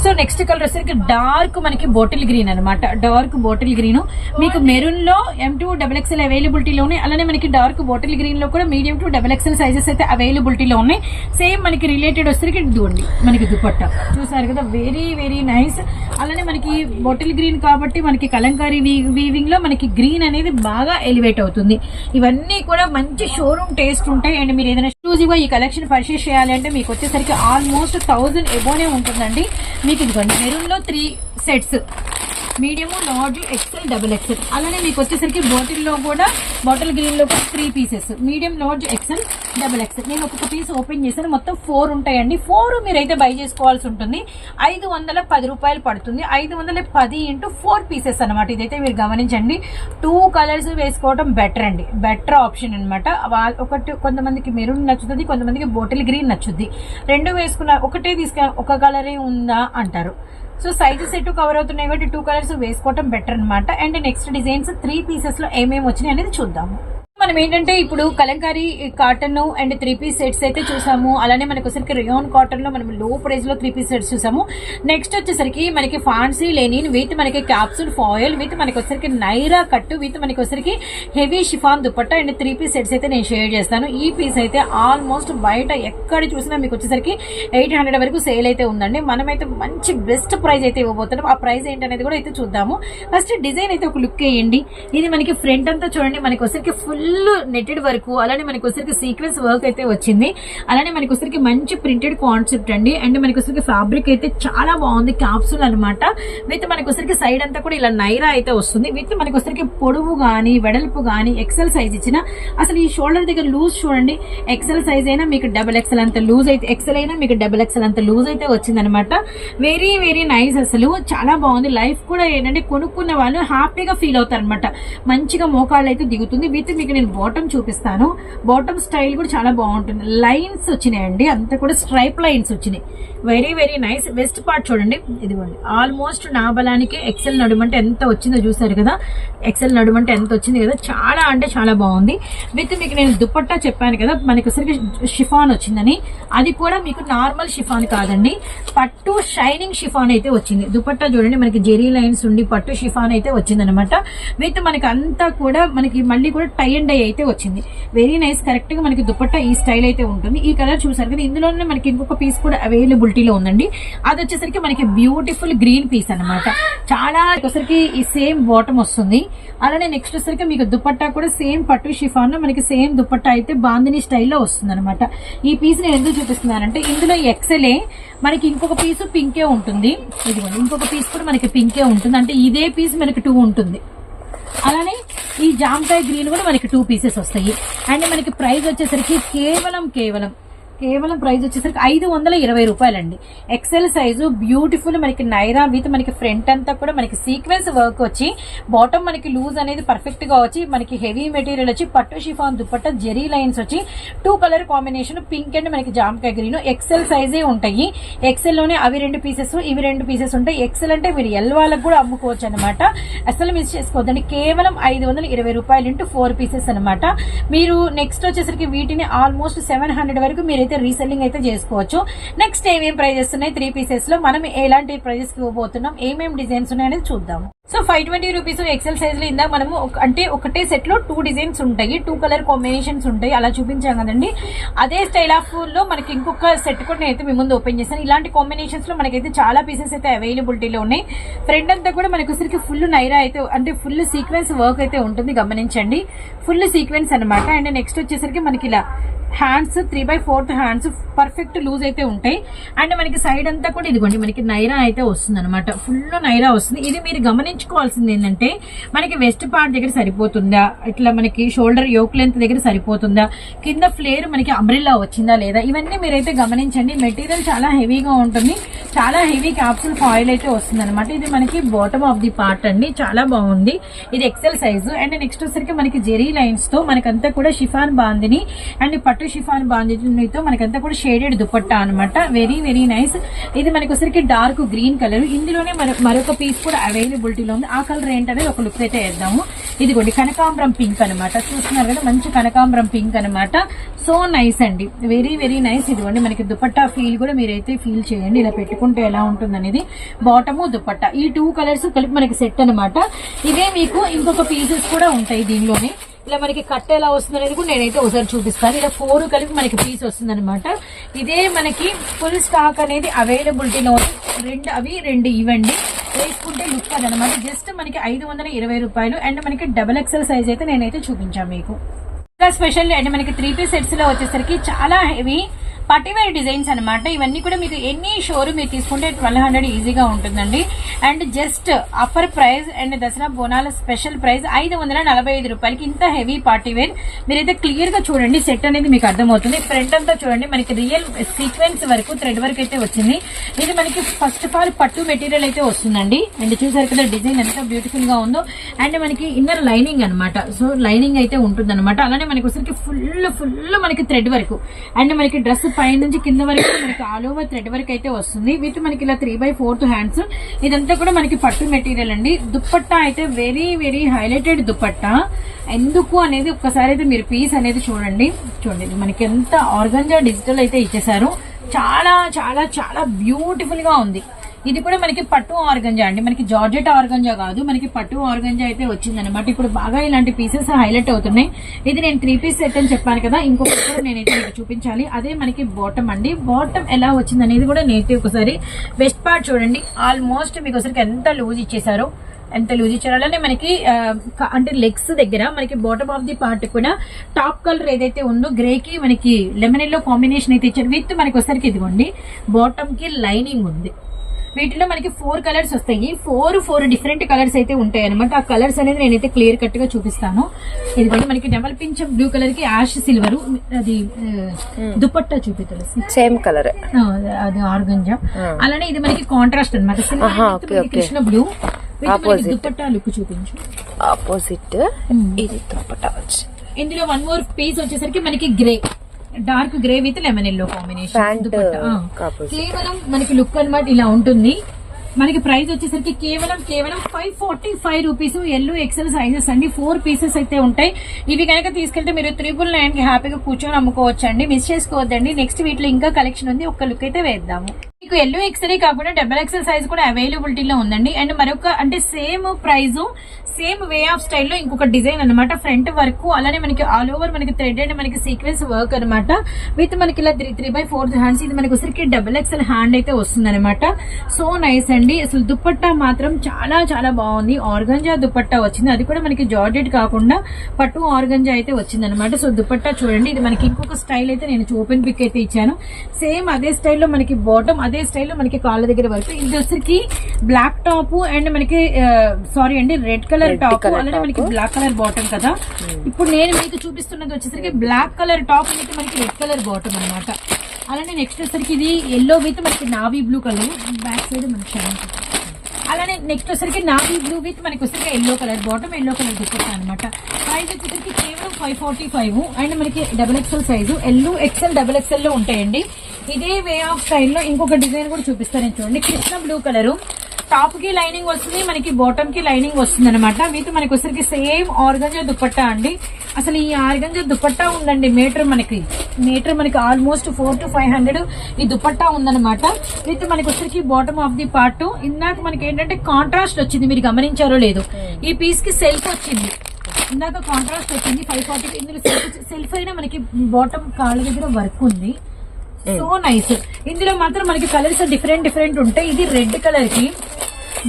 so next colour వచ్చేసరికి డార్క్ మనకి బాటిల్ గ్రీన్ అనమాట డార్క్ బాటిల్ గ్రీన్ మీకు మెరూన్లో ఎం టూ డబల్ ఎక్స్ఎల్ అవైలబిలిటీలో ఉన్నాయి అలానే మనకి డార్క్ బాటిల్ గ్రీన్లో కూడా medium to double XL sizes అయితే అవైలబిలిటీలో ఉన్నాయి. సేమ్ మనకి రిలేటెడ్ వచ్చేసరికి ఇదిగోండి మనకి దుపట్ట. చూసారు కదా వెరీ వెరీ నైస్ అలానే మనకి బాటిల్ గ్రీన్ కాబట్టి మనకి కలంకారీ వీవింగ్లో మనకి గ్రీన్ అనేది బాగా ఎలివేట్ అవుతుంది. ఇవన్నీ కూడా మంచి షోరూమ్ టేస్ట్ ఉంటాయి. అండ్ మీరు ఏదైనా ఎక్స్క్లూజివ్గా ఈ కలెక్షన్ పర్చేస్ చేయాలి అంటే మీకు వచ్చేసరికి ఆల్మోస్ట్ థౌజండ్ ఎబోనే ఉంటుందండి. మీకు ఇదిగోండి. మెరూన్లో three sets medium large XL double XL. అలానే మీకు వచ్చేసరికి బాటిల్లో కూడా బాటిల్ గ్రీన్లో కూడా three pieces. Medium large XL double XL. నేను ఒక్కొక్క పీస్ ఓపెన్ చేశాను. మొత్తం ఫోర్ ఉంటాయండి. ఫోర్ మీరైతే బై చేసుకోవాల్సి ఉంటుంది. ఐదు వందల పది రూపాయలు పడుతుంది. ఐదు వందల పది ఇంటూ ఫోర్ పీసెస్ అనమాట ఇదైతే మీరు గమనించండి. టూ కలర్స్ వేసుకోవడం బెటర్ అండి. బెటర్ ఆప్షన్ అనమాట ఒకటి కొంతమందికి మెరూన్ నచ్చుతుంది కొంతమందికి బాటిల్ గ్రీన్ నచ్చుద్ది. రెండు వేసుకున్న ఒకటే తీసుకు ఒక కలరే ఉందా అంటారు. సో సైజు ఎటు కవర్ అవుతున్నాయి కాబట్టి టూ కలర్స్ వేసుకోవటం బెటర్ అనమాట అండ్ నెక్స్ట్ డిజైన్స్ త్రీ పీసెస్లో ఏమేమి వచ్చినాయి అనేది చూద్దాము. మనం ఏంటంటే ఇప్పుడు kalamkari cotton and three piece sets అయితే చూసాము. అలానే మనకు వచ్చరికి రియోన్ కాటన్లో మనం లో ప్రైస్లో త్రీ పీస్ సెట్స్ చూసాము. నెక్స్ట్ వచ్చేసరికి మనకి ఫాన్సీ లెనిన్ విత్ మనకి క్యాప్సూల్ ఫాయిల్ విత్ మనకి వచ్చరికి నైరా కట్టు విత్ మనకి వచ్చరికి heavy chiffon dupatta and three piece sets అయితే నేను షేర్ చేస్తాను. ఈ పీస్ అయితే ఆల్మోస్ట్ బయట ఎక్కడ చూసినా మీకు వచ్చేసరికి ఎయిట్ హండ్రెడ్ వరకు సేల్ అయితే ఉందండి. మనమైతే మంచి బెస్ట్ ప్రైస్ అయితే ఇవ్వబోతున్నాం. ఆ ప్రైస్ ఏంటనేది కూడా అయితే చూద్దాము. ఫస్ట్ డిజైన్ అయితే ఒక లుక్ వేయండి. ఇది మనకి ఫ్రంట్ అంతా చూడండి. మనకి వచ్చరికి ఫుల్ ఫుల్ నెట్టెడ్ వరకు అలానే మనకి వచ్చరికి సీక్వెన్స్ వర్క్ అయితే వచ్చింది. అలానే మనకి వచ్చరికి మంచి ప్రింటెడ్ కాన్సెప్ట్ అండి. అండ్ మనకి వచ్చరికి ఫ్యాబ్రిక్ అయితే చాలా బాగుంది క్యాప్సూల్ అనమాట విత్ మనకి వచ్చరికి సైడ్ అంతా కూడా ఇలా నైరా అయితే వస్తుంది. విత్ మనకి వచ్చరికి పొడవు గానీ వెడల్పు గానీ ఎక్సెల్ సైజ్ ఇచ్చిన అసలు ఈ షోల్డర్ దగ్గర లూజ్ చూడండి. ఎక్సెల్ సైజ్ అయినా మీకు డబుల్ ఎక్సెల్ అంత లూజ్ అయితే ఎక్సెల్ అయినా మీకు డబుల్ ఎక్సెల్ అంత లూజ్ అయితే వచ్చింది అనమాట వెరీ వెరీ నైస్ అసలు. చాలా బాగుంది. లైఫ్ కూడా ఏంటంటే కొనుక్కున్న వాళ్ళు హ్యాపీగా ఫీల్ అవుతారు అనమాట మంచిగా మోకాళ్ళు అయితే దిగుతుంది. విత్ మీకు నేను బాటమ్ చూపిస్తాను. బాటమ్ స్టైల్ కూడా చాలా బాగుంటుంది. లైన్స్ వచ్చినాయండి. అంతా కూడా స్ట్రైప్ లైన్స్ వచ్చినాయి. Very very nice. Waist part చూడండి. ఇదిగోండి. ఆల్మోస్ట్ నా బలానికి ఎక్సెల్ నడుమంటే ఎంత వచ్చిందో చూసారు కదా. ఎక్సెల్ నడుమంటే ఎంత వచ్చింది కదా. చాలా అంటే చాలా బాగుంది. విత్ మీకు నేను దుపట్టా చెప్పాను కదా. మనకి ఒకసారి షిఫాన్ వచ్చిందని. అది కూడా మీకు నార్మల్ షిఫాన్ కాదండి. పట్టు షైనింగ్ షిఫాన్ అయితే వచ్చింది. దుపట్టా చూడండి. మనకి జెరీ లైన్స్ ఉండి పట్టు షిఫాన్ అయితే వచ్చింది అనమాట విత్ మనకి అంతా కూడా మనకి మళ్ళీ కూడా టై అండ్ డై అయితే వచ్చింది. Very nice. కరెక్ట్గా మనకి దుపట్టా ఈ స్టైల్ అయితే ఉంటుంది. ఈ కలర్ చూసారు కదా. ఇందులోనే మనకి ఇంకొక పీస్ కూడా అవైలబుల్ క్వాలిటీలో ఉందండి. అది వచ్చేసరికి మనకి బ్యూటిఫుల్ గ్రీన్ పీస్ అనమాట చాలా ఒకసారికి ఈ సేమ్ బాటమ్ వస్తుంది. అలానే నెక్స్ట్ వచ్చేసరికి మీకు దుపట్టా కూడా సేమ్ పట్టు షిఫాన్ మనకి సేమ్ దుపట్టా అయితే బాందిని స్టైల్లో వస్తుంది అనమాట ఈ పీస్ నేను ఎందుకు చూపిస్తున్నానంటే ఇందులో ఎక్సెలే మనకి ఇంకొక పీస్ పింకే ఉంటుంది. ఇదిగోండి ఇంకొక పీస్ కూడా మనకి పింకే ఉంటుంది. అంటే ఇదే పీస్ మనకి టూ ఉంటుంది. అలానే ఈ జామకాయ గ్రీన్ కూడా మనకి టూ పీసెస్ వస్తాయి. అండ్ మనకి ప్రైస్ వచ్చేసరికి కేవలం కేవలం కేవలం ప్రైస్ వచ్చేసరికి ఐదు వందల ఇరవై రూపాయలండి. ఎక్సెల్ సైజు బ్యూటిఫుల్ మనకి నైరా విత్ మనకి ఫ్రంట్ అంతా కూడా మనకి సీక్వెన్స్ వర్క్ వచ్చి బాటమ్ మనకి లూజ్ అనేది పర్ఫెక్ట్గా వచ్చి మనకి హెవీ మెటీరియల్ వచ్చి పట్టు షిఫాన్ దుప్పట్ట జెరీ లైన్స్ వచ్చి two colour combination pink and మనకి జామకాయ గ్రీన్ ఎక్సెల్ సైజే ఉంటాయి. ఎక్సెల్లోనే అవి రెండు పీసెస్ ఇవి రెండు పీసెస్ ఉంటాయి. ఎక్సెల్ అంటే మీరు ఎల్ వాళ్ళకు కూడా అమ్ముకోవచ్చు అనమాట అసలు మిస్ చేసుకోవద్దండి. కేవలం ఐదు వందల ఇరవై రూపాయలు ఇంటూ ఫోర్ పీసెస్ అనమాట మీరు నెక్స్ట్ వచ్చేసరికి వీటిని ఆల్మోస్ట్ సెవెన్ హండ్రెడ్ వరకు మీరైతే రీసెల్లింగ్ అయితే చేసుకోవచ్చు. నెక్స్ట్ ఏమేమి ప్రైజెస్ ఉన్నాయి? త్రీ పీసెస్లో మనం ఎలాంటి ప్రైజెస్కి ఇవ్వబోతున్నాం? ఏమేమి డిజైన్స్ ఉన్నాయనేది చూద్దాం. So five twenty rupees XL సైజ్లో ఇందాక మనము అంటే ఒకటే సెట్లో టూ డిజైన్స్ ఉంటాయి. టూ కలర్ కాంబినేషన్స్ ఉంటాయి. అలా చూపించాం కదండి. అదే స్టైల్ ఆఫ్లో మనకి ఇంకొక సెట్ కూడా నేనైతే మీ ముందు ఓపెన్ చేశాను. ఇలాంటి కాంబినేషన్స్లో మనకైతే చాలా పీసెస్ అయితే అవైలబిలిటీలో ఉన్నాయి. ఫ్రంట్ అంతా కూడా మనకు ఉసిరికి ఫుల్ నైరా అయితే అంటే ఫుల్ సీక్వెన్స్ వర్క్ అయితే ఉంటుంది. గమనించండి. ఫుల్ సీక్వెన్స్ అన్నమాట. అండ్ నెక్స్ట్ వచ్చేసరికి మనకి ఇలా hands three by fourth hands perfect loose అయితే ఉంటాయి. అండ్ మనకి సైడ్ అంతా కూడా ఇదిగోండి మనకి నైరా అయితే వస్తుంది అనమాట ఫుల్ నైరా వస్తుంది. ఇది మీరు గమనించుకోవాల్సింది ఏంటంటే మనకి వెస్ట్ పార్ట్ దగ్గర సరిపోతుందా? ఇట్లా మనకి షోల్డర్ యోక్ లెంత్ దగ్గర సరిపోతుందా? కింద ఫ్లేర్ మనకి అంబ్రిల్లా వచ్చిందా లేదా? ఇవన్నీ మీరైతే గమనించండి. మెటీరియల్ చాలా హెవీగా ఉంటుంది. చాలా హెవీ క్యాప్సూల్ ఫాయిల్ అయితే వస్తుంది అనమాట ఇది మనకి బాటమ్ ఆఫ్ ది పార్ట్ అండి. చాలా బాగుంది. ఇది ఎక్సెల్ సైజు అండ్ నెక్స్ట్ వచ్చరికి మనకి జెరీ లైన్స్తో మనకంతా కూడా షిఫాన్ బాందిని అండ్ పట్టు షిఫాన్ బాందినితో మనకంతా కూడా షేడెడ్ దుపట్టా అన్నమాట. వెరీ వెరీ నైస్ ఇది మనకి వచ్చరికి డార్క్ గ్రీన్ కలర్ ఇందులోనే మన మరొక పీస్ కూడా అవైలబిలిటీలో ఉంది. ఆ కలర్ ఏంటనేది ఒక లుక్ అయితే వేద్దాము. ఇదిగోండి కనకాంబరం పింక్ అనమాట చూస్తున్నారు కదా మంచి కనకాంబరం పింక్ అన్నమాట. సో నైస్ అండి. వెరీ వెరీ నైస్ ఇదిగోండి మనకి దుపట్టా ఫీల్ కూడా మీరైతే ఫీల్ చేయండి. ఇలా పెట్టుకుంటే ఎలా ఉంటుంది అనేది బాటము దుపట్టా. ఈ టూ కలర్స్ కలిపి మనకి సెట్ అన్నమాట. ఇదే మీకు ఇంకొక పీసెస్ కూడా ఉంటాయి దీనిలోనే. ఇలా మనకి కట్ట ఎలా వస్తుంది అనేది కూడా నేనైతే ఒకసారి చూపిస్తాను. ఇలా ఫోర్ కలిపి మనకి పీస్ వస్తుంది అనమాట ఇదే మనకి ఫుల్ స్టాక్ అనేది అవైలబిలిటీలో రెండు అవి రెండు ఇవ్వండి. వేసుకుంటే లుక్ అదనమాట జస్ట్ మనకి ఐదు వందల ఇరవై రూపాయలు అండ్ మనకి డబల్ ఎక్సెల్ సైజ్ అయితే నేనైతే చూపించాను మీకు. ఇంకా స్పెషల్ అంటే మనకి త్రీ పీస్ సెట్స్లో వచ్చేసరికి చాలా హెవీ పర్టివేర్ డిజైన్స్ అనమాట ఇవన్నీ కూడా మీకు ఎన్ని షోరూమ్ మీరు తీసుకుంటే ట్వెల్వ్ హండ్రెడ్ ఈజీగా ఉంటుందండి. And just offer price and Dasara బోనాల స్పెషల్ ప్రైస్ ఐదు వందల నలభై ఐదు రూపాయలకి ఇంత హెవీ పార్టీవేర్ మీరైతే క్లియర్గా చూడండి సెట్ అనేది మీకు అర్థమవుతుంది. ఫ్రంట్ అంతా చూడండి మనకి రియల్ సీక్వెన్స్ వరకు థ్రెడ్ వర్క్ అయితే వచ్చింది. ఇది మనకి ఫస్ట్ ఆఫ్ ఆల్ పట్టు మెటీరియల్ అయితే వస్తుందండి. అండ్ చూసారు కదా డిజైన్ ఎంత బ్యూటిఫుల్గా ఉందో. అండ్ మనకి ఇన్నర్ లైనింగ్ అన్నమాట. సో లైనింగ్ అయితే ఉంటుంది అనమాట అలానే మనకి వచ్చరికి ఫుల్ ఫుల్ మనకి థ్రెడ్ వరకు. అండ్ మనకి డ్రెస్ పై నుంచి కింద వరకు మనకి ఆల్ ఓవర్ థ్రెడ్ వరకు అయితే వస్తుంది. విత్ మనకి ఇలా త్రీ బై ఫోర్త్ హ్యాండ్స్ ఇదంతా కూడా మనకి పట్టు మెటీరియల్ అండి. దుప్పట్టా అయితే వెరీ వెరీ హైలైటెడ్ దుప్పట్టా. ఎందుకు అనేది ఒక్కసారి అయితే మీరు పీస్ అనేది చూడండి. చూడండి మనకి ఎంత ఆర్గంజా డిజిటల్ అయితే ఇచ్చేసారు చాలా చాలా చాలా బ్యూటిఫుల్గా ఉంది. ఇది కూడా మనకి పట్టు ఆర్గంజా అండి. మనకి జార్జెట్ ఆర్గంజా కాదు మనకి పట్టు ఆర్గంజా అయితే వచ్చిందనమాట ఇప్పుడు బాగా ఇలాంటి పీసెస్ హైలైట్ అవుతున్నాయి. ఇది నేను త్రీ పీస్ సెట్ అని చెప్పాను కదా ఇంకొకటి నేనైతే మీకు చూపించాలి. అదే మనకి బాటమ్ అండి. బాటమ్ ఎలా వచ్చింది అనేది కూడా నేనైతే ఒకసారి బెస్ట్ పార్ట్ చూడండి. ఆల్మోస్ట్ మీకు ఒకసారికి ఎంత లూజ్ ఇచ్చేసారో ఎంత లూజ్ ఇచ్చారో. అలానే మనకి అంటే లెగ్స్ దగ్గర మనకి బాటమ్ ఆఫ్ ది పార్ట్ కూడా టాప్ కలర్ ఏదైతే ఉందో గ్రే కి మనకి లెమన్ ఎల్లో కాంబినేషన్ అయితే ఇచ్చారు. విత్ మనకి ఒకసారికి ఇదిగోండి బాటమ్కి లైనింగ్ ఉంది. వీటిలో మనకి ఫోర్ కలర్స్ వస్తాయి. ఫోర్ ఫోర్ డిఫరెంట్ కలర్స్ అయితే ఉంటాయి అనమాట ఆ కలర్స్ అనేది నేనైతే క్లియర్ కట్గా చూపిస్తాను. ఇదిగోండి మనకి డబల్ పించ్ బ్లూ కలర్కి యాష్ సిల్వర్ అది ఆ, దుపట్టా చూపి తులసి సేమ్ కలర్ అది ఆర్గంజా. అలానే ఇది మనకి కాంట్రాస్ట్ అనమాట. కృష్ణ బ్లూ. దుపట్టా లుక్ చూపించు. ఆపోజిట్ ఇది దుప్పటా వచ్చి. ఇందులో వన్ మోర్ పీస్ వచ్చేసరికి మనకి grey dark grey with lemon yellow combination. Opposite. కేవలం మనకి లుక్ అన్నమాట ఇలా ఉంటుంది. మనకి ప్రైస్ వచ్చేసరికి కేవలం కేవలం five forty five rupees yellow XL sizes అండి. ఫోర్ పీసెస్ అయితే ఉంటాయి. ఇవి కనుక తీసుకెళ్తే మీరు త్రిబుల్ నైన్కి హ్యాపీగా కూర్చొని అమ్ముకోవచ్చు అండి మిస్ చేసుకోవద్దండి. నెక్స్ట్ వీటిలో ఇంకా కలెక్షన్ ఉంది. ఒక్క లుక్ అయితే వేద్దాము. మీకు ఎల్లో ఎక్స్రే కాకుండా డబల్ ఎక్స్ఎల్ సైజ్ కూడా అవైలబిలిటీలో ఉందండి. అండ్ మరొక అంటే same price same way of స్టైల్లో ఇంకొక డిజైన్ అన్నమాట. ఫ్రంట్ వర్క్ అలానే మనకి ఆల్ ఓవర్ మనకి థ్రెడ్ అండ్ మనకి సీక్వెన్స్ వర్క్ అన్నమాట. విత్ మనకి ఇలా three three by fourth hands ఇది మనకి వచ్చరికి డబల్ ఎక్స్ఎల్ హ్యాండ్ అయితే వస్తుంది అనమాట సో నైస్ అండి. అసలు దుప్పట్టా మాత్రం చాలా చాలా బాగుంది. ఆర్గంజా దుప్పట్టా వచ్చింది. అది కూడా మనకి జార్జెట్ కాకుండా పట్టు ఆర్గంజా అయితే వచ్చింది అనమాట సో దుప్పట్టా చూడండి. ఇది మనకి ఇంకొక స్టైల్ అయితే నేను ఓపెన్ పిక్ అయితే ఇచ్చాను. సేమ్ అదే స్టైల్లో మనకి బాటమ్ అదే స్టైల్లో మనకి కాళ్ళ దగ్గర వరకు. ఇది వచ్చరికి బ్లాక్ టాప్ అండ్ మనకి సారీ అండి రెడ్ కలర్ టాప్ అలానే. మనకి బ్లాక్ కలర్ బాటమ్ కదా. ఇప్పుడు నేను మీకు చూపిస్తున్నది వచ్చేసరికి బ్లాక్ కలర్ టాప్ విత్ మనకి రెడ్ కలర్ బాటమ్ అన్నమాట. అలానే నెక్స్ట్ వచ్చేసరికి ఇది ఎల్లో విత్ మనకి navy blue colour back side మనకి అలానే నెక్స్ట్ వచ్చేసరికి నావీ బ్లూ విత్ మనకి వచ్చేసరికి yellow colour bottom yellow colour dupatta అనమాట ప్రైస్ వచ్చేసరికి కేవలం ఫైవ్ ఫార్టీ ఫైవ్ అండ్ మనకి double XL size. L XL double ఎక్స్ఎల్లో ఉంటాయండి. ఇదే వే ఆఫ్ స్టైల్లో ఇంకొక డిజైన్ కూడా చూపిస్తాను చూడండి. Krishna blue colour. టాప్కి లైనింగ్ వస్తుంది మనకి బాటమ్కి లైనింగ్ వస్తుంది అనమాట మీతో మనకి వచ్చరికి సేమ్ ఆర్గంజా దుప్పట్టా అండి. అసలు ఈ ఆర్గంజా దుప్పట్టా ఉందండి మీటర్ మనకి. మీటర్ మనకి almost four to five hundred ఈ దుప్పట్టా ఉందన్నమాట. విత్ మనకి వచ్చరికి బాటమ్ ఆఫ్ ది పార్ట్. ఇందాక మనకి ఏంటంటే కాంట్రాస్ట్ వచ్చింది మీరు గమనించారో లేదు. ఈ పీస్కి సెల్ఫ్ వచ్చింది. ఇందాక కాంట్రాస్ట్ వచ్చింది ఫైవ్ ఫార్టీ ఇందులో సెల్ఫ్ సెల్ఫ్ అయినా మనకి బాటమ్ కాళ్ళ దగ్గర వర్క్ ఉంది. సో నైస్ ఇందులో మాత్రం మనకి కలర్స్ డిఫరెంట్ డిఫరెంట్ ఉంటాయి. ఇది రెడ్ కలర్కి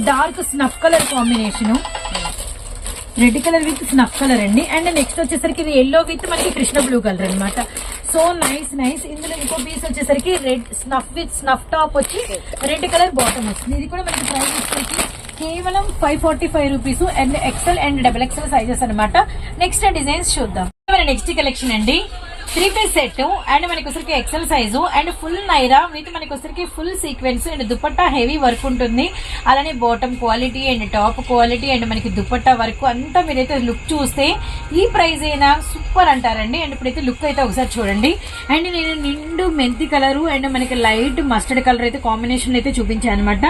dark snuff colour combination red colour with snuff colour అండి. అండ్ నెక్స్ట్ వచ్చేసరికి ఇది ఎల్లో విత్ మనకి కృష్ణ బ్లూ కలర్ అన్నమాట. సో నైస్ నైస్ ఇందులో ఇంకో పీస్ వచ్చేసరికి red snuff with snuff top వచ్చి రెడ్ కలర్ బాటమ్ వస్తుంది. ఇది కూడా మనకి ప్రైస్ వచ్చేసరికి కేవలం five forty five rupees and XL and double XL sizes అన్నమాట. నెక్స్ట్ డిజైన్స్ చూద్దాం. నెక్స్ట్ కలెక్షన్ అండి. త్రీ పీస్ సెట్ అండ్ మనకి వచ్చరికి XL size and full Naira with మనకి వచ్చరికి full sequence and dupatta heavy work ఉంటుంది. అలానే bottom quality and top quality and మనకి దుపట్టా వర్క్ అంతా మీరైతే లుక్ చూస్తే ఈ ప్రైస్ అయినా సూపర్ అంటారండి. అండ్ ఇప్పుడైతే లుక్ అయితే ఒకసారి చూడండి. అండ్ నేను నిండు మెంతి కలరు అండ్ మనకి లైట్ మస్టర్డ్ కలర్ అయితే కాంబినేషన్ అయితే చూపించాను అనమాట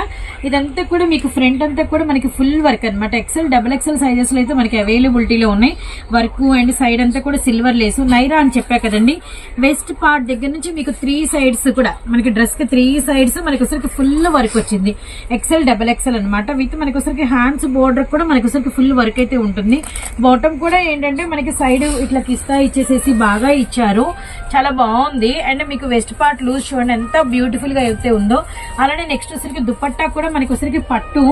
ఇదంతా కూడా మీకు ఫ్రంట్ అంతా కూడా మనకి ఫుల్ వర్క్ అనమాట ఎక్సెల్ డబుల్ ఎక్సెల్ సైజెస్లో అయితే మనకి అవైలబిలిటీలో ఉన్నాయి. వర్క్ అండ్ సైడ్ అంతా కూడా సిల్వర్ లేసు నైరా అని చెప్పా కదండి. వెస్ట్ పార్ట్ దగ్గర నుంచి మీకు త్రీ సైడ్స్ కూడా మనకి డ్రెస్కి త్రీ సైడ్స్ మనకి ఒకసారికి ఫుల్ వర్క్ వచ్చింది. ఎక్సెల్ డబల్ ఎక్సెల్ అనమాట విత్ మనకి ఒకసారికి హ్యాండ్స్ బోర్డర్ కూడా మనకి ఒకసారికి ఫుల్ వర్క్ అయితే ఉంటుంది. బాటమ్ కూడా ఏంటంటే మనకి సైడ్ ఇట్లా కిస్తా ఇచ్చేసేసి బాగా ఇచ్చారు. చాలా బాగుంది. అండ్ మీకు వెస్ట్ పార్ట్ లూజ్ చూడండి ఎంత బ్యూటిఫుల్గా అయితే ఉందో. అలానే నెక్స్ట్ వచ్చరికి దుపట్టా కూడా మనకి ఒకసారికి పట్టు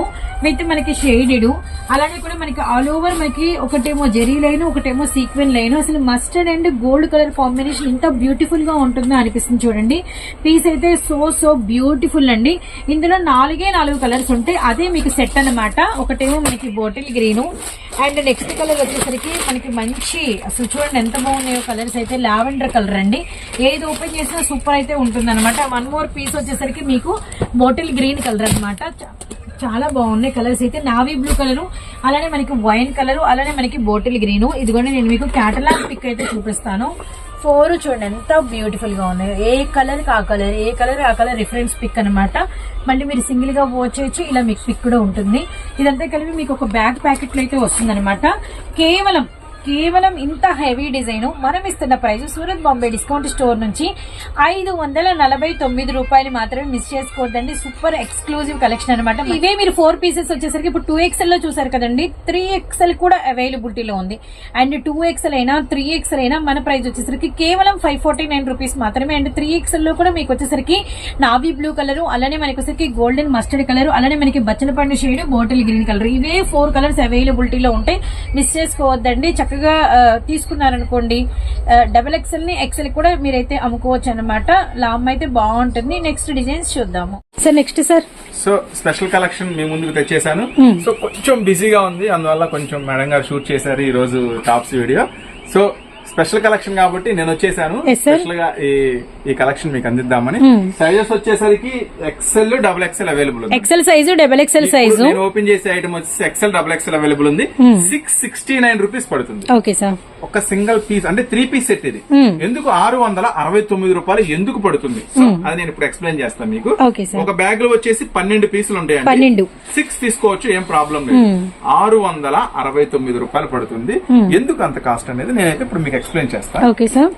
విత్ మనకి షేడెడ్ అలానే కూడా మనకి ఆల్ ఓవర్ మనకి ఒకటేమో జెరీ లైన్ ఒకటేమో సీక్వెన్ లైన్. అసలు mustard and gold colour combination ఇంత బ్యూటిఫుల్గా ఉంటుందో అనిపిస్తుంది చూడండి. పీస్ అయితే సో సో బ్యూటిఫుల్ అండి. ఇందులో నాలుగే నాలుగు కలర్స్ ఉంటాయి. అదే మీకు సెట్ అన్నమాట. ఒకటేమో మనకి bottle green and next colour వచ్చేసరికి మనకి మంచి అసలు చూడండి ఎంత బాగున్నాయో కలర్స్ అయితే లావెండర్ కలర్ అండి. ఏది ఓపెన్ చేసినా సూపర్ అయితే ఉంటుందన్నమాట. వన్ మోర్ పీస్ వచ్చేసరికి మీకు బాటిల్ గ్రీన్ కలర్ అనమాట చాలా బాగున్నాయి కలర్స్ అయితే. నావీ బ్లూ కలర్ అలానే మనకి వైన్ కలర్ అలానే మనకి బాటిల్ గ్రీన్ కూడా నేను మీకు క్యాటలాగ్ పిక్ అయితే చూపిస్తాను. ఫోర్ చూడండి ఎంత బ్యూటిఫుల్గా ఉన్నాయి ఏ కలర్ ఆ కలర్ ఏ కలర్ ఆ కలర్ రిఫరెన్స్ పిక్ అన్నమాట. మళ్ళీ మీరు సింగిల్గా వాచ్ చేయొచ్చు ఇలా మీకు పిక్ కూడా ఉంటుంది. ఇదంతా కలిపి మీకు ఒక బ్యాగ్ ప్యాకెట్లు అయితే వస్తుంది కేవలం కేవలం ఇంత హెవీ డిజైన్ మనం ఇస్తున్న price Surat Bombay discount store నుంచి ఐదు వందల నలభై తొమ్మిది రూపాయలు మాత్రమే మిస్ చేసుకోవద్దండి. సూపర్ ఎక్స్క్లూజివ్ కలెక్షన్ అనమాట ఇవే మీరు ఫోర్ పీసెస్ వచ్చేసరికి ఇప్పుడు టూ ఎక్స్ఎల్లో చూసారు కదండి. త్రీ ఎక్స్ఎల్ కూడా అవైలబిలిటీలో ఉంది. అండ్ టూ ఎక్స్ఎల్ అయినా త్రీ ఎక్స్ఎల్ అయినా మన ప్రైస్ వచ్చేసరికి కేవలం ఫైవ్ ఫార్టీ నైన్ రూపీస్ మాత్రమే. అండ్ త్రీ ఎక్స్ఎల్లో కూడా మీకు వచ్చేసరికి నావీ బ్లూ కలర్ అలానే మనకి వచ్చేసరికి గోల్డెన్ మస్టర్డ్ కలర్ అలానే మనకి బచ్చల పండు షేడ్ బాటిల్ గ్రీన్ కలర్ ఇవే ఫోర్ కలర్స్ అవైలబిలిటీలో ఉంటాయి మిస్ చేసుకోవద్దండి. చక్కగా తీసుకున్నారనుకోండి డబల్ ఎక్స్ఎల్ని ఎక్స్ఎల్ కూడా మీరైతే అమ్ముకోవచ్చు అనమాట లామ్ అయితే బాగుంటుంది. నెక్స్ట్ డిజైన్స్ చూద్దాము. Sir next sir. So special collection మీ ముందుకు తెచ్చేసాను సో కొంచెం బిజీగా ఉంది. అందువల్ల కొంచెం మేడం గారు షూట్ చేశారు ఈ రోజు tops video so special collection కాబట్టి నేను వచ్చేసాను. స్పెషల్గా ఈ ఈ కలెక్షన్ మీకు అందిద్దామని. సైజెస్ వచ్చేసరికి ఎక్సెల్ డబుల్ ఎక్సెల్ అవైలబుల్ ఉంది. ఎక్సెల్ సైజు డబల్ ఇప్పుడు సైజు నేను ఓపెన్ చేసే ఐటమ్ వచ్చేసి ఎక్సెల్ డబుల్ ఎక్సెల్ అవైలబుల్ ఉంది. సిక్స్ సిక్స్టీ నైన్ రూపీస్ పడుతుంది. ఓకే సార్ ఒక సింగిల్ పీస్ అంటే త్రీ పీస్ సెట్ ఇది. ఎందుకు ఆరు వందల అరవై తొమ్మిది రూపాయలు ఎందుకు పడుతుంది? సో అది నేను ఇప్పుడు ఎక్స్ప్లెయిన్ చేస్తాను మీకు. ఒక బ్యాగ్లో వచ్చేసి పన్నెండు పీసులు ఉంటాయండి. పన్నెండు. సిక్స్ తీసుకోవచ్చు ఏం ప్రాబ్లం లేదు. ఆరు వందల అరవై తొమ్మిది రూపాయలు పడుతుంది. ఎందుకు అంత కాస్ట్ అనేది నేనైతే ఇప్పుడు మీకు ఎక్స్ప్లెయిన్ చేస్తా. Okay sir